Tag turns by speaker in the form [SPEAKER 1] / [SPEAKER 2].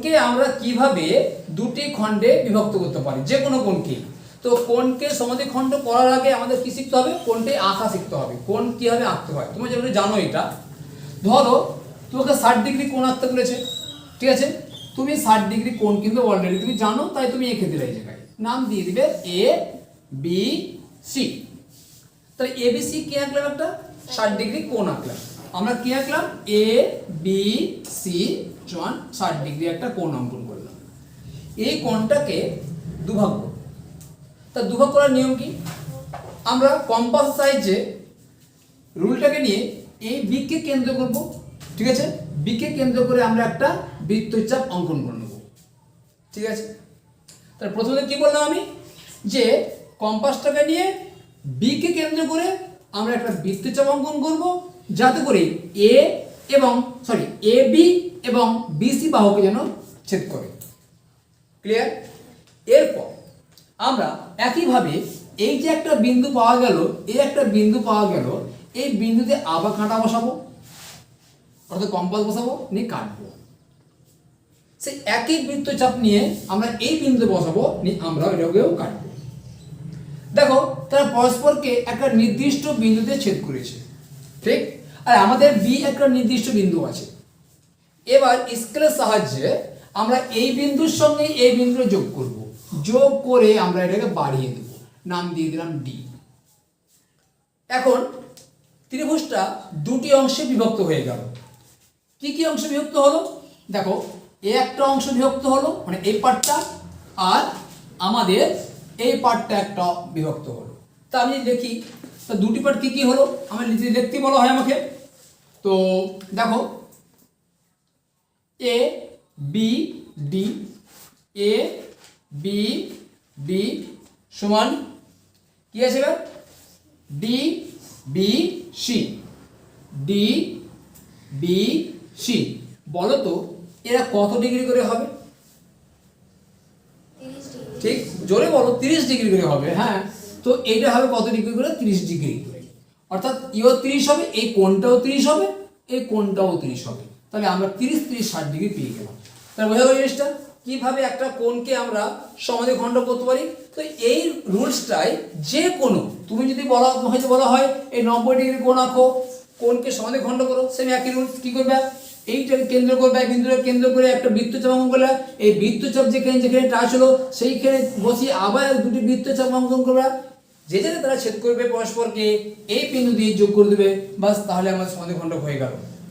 [SPEAKER 1] কোণকে আমরা কীভাবে দুটি খণ্ডে বিভক্ত করতে পারি? যে কোনো কোণকে। তো কোণকে সমাধিখণ্ড করার আগে আমাদের কি শিখতে হবে? কোণটি আঁকা শিখতে হবে। কোন কীভাবে আঁকতে হয়? তুমি যেগুলো জানো এটা। ধরো, তোমাকে ষাট ডিগ্রি কোন আঁকতে বলেছে। ঠিক আছে? তুমি ষাট ডিগ্রি কোন কিন্তু অলরেডি তুমি জানো, তাই তুমি এঁকে দিলে এই জায়গায়। নাম দিয়ে দিবে এ বি সি তাহলে এ বি সি কি আঁকলাম একটা? ষাট ডিগ্রি কোন আঁকলাম। আমরা কি আঁকলাম? এ বি সি সমান ষাট ডিগ্রি একটা কোণ অঙ্কন করলাম। এই কোণটাকে দুভাগ করব। তা দুভাগ করার নিয়ম কি? আমরা কম্পাস সাইজে রুলটাকে নিয়ে এই বিকে কেন্দ্র করব, ঠিক আছে? বিকে কেন্দ্র করে আমরা একটা বৃত্তচাপ অঙ্কন করে নেব, ঠিক আছে? তাহলে প্রথমে কি বললাম আমি? যে কম্পাসটাকে নিয়ে বিকে কেন্দ্র করে আমরা একটা বৃত্তচাপ অঙ্কন করব, যাতে করে এ এবং সরি এ বি এবং বিসি বাহুকে যেন ছেদ করে। ক্লিয়ার এরপর আমরা একইভাবে এই যে একটা বিন্দু পাওয়া গেল, এই একটা বিন্দু পাওয়া গেল, এই বিন্দুতে আবার কাঁটা বসাবো? অর্থাৎ কম্পাস বসাবো? নিয়ে কাটবো। সেই একই বৃত্তচাপ নিয়ে আমরা এই বিন্দু বসাবো, নিয়ে আমরা এটাকেও কাটবো। দেখো, তারা পরস্পরকে একটা নির্দিষ্ট বিন্দুতে ছেদ করেছে। ঠিক? আর, আমাদের বি একটা নির্দিষ্ট বিন্দু আছে। এবার স্কেলের সাহায্যে আমরা এই বিন্দুর সঙ্গে এই বিন্দু যোগ করব। যোগ করে আমরা এটাকে বাড়িয়ে দেব। নাম দিয়ে দিলাম ডি এখন ত্রিভুজটা দুটি অংশে বিভক্ত হয়ে গেল। কি কি অংশে বিভক্ত হলো? দেখো, এ একটা অংশ বিভক্ত হলো মানে এই পার্টটা, আর আমাদের এই পার্টটা একটা বিভক্ত হলো। তা আমি দেখি তা দুটি পার্ট কি কি হলো? আমার যদি দেখতে বলা হয় আমাকে। তো দেখো A B D A B D সমান কি আছে এবার? D B C D B C বলো তো এরা কত ডিগ্রি করে হবে? ঠিক? জোরে বলো তিরিশ ডিগ্রি করে হবে হ্যাঁ। তো এইটা হবে কত ডিগ্রি করে? তিরিশ ডিগ্রি করে। অর্থাৎ ইও তিরিশ হবে, এই কোনটাও তিরিশ হবে, এই কোনটাও তিরিশ হবে। তাহলে আমরা তিরিশ তিরিশ, ষাট ডিগ্রি পেয়ে গেলাম। তাহলে বোঝা গেল জিনিসটা? কীভাবে একটা কোণকে আমরা সমাধি খণ্ড করতে পারি? তো এই রুলসটাই যে কোনো, তুমি যদি বলা হয়তো বলা হয়, এই নব্বই ডিগ্রি কোণ আঁকো, কোণকে সমাধি খণ্ড করো সেম একই রুলস কি করবে? এইটাকে কেন্দ্র করবে বা কেন্দ্র কেন্দ্র করে একটা বৃত্তচাপ অঙ্কন করলে এই বৃত্তচাপ যেখানে যেখানে টাচ হলো, সেইখানে বসিয়ে আবার দুটি বৃত্তচাপ অঙ্কন করবে যে যেটা তারা ছেদ করবে পরস্পরকে, এই বিন্দু দিয়ে যোগ করে দেবে, বাস তাহলে আমাদের সমাধি খণ্ড হয়ে গেল।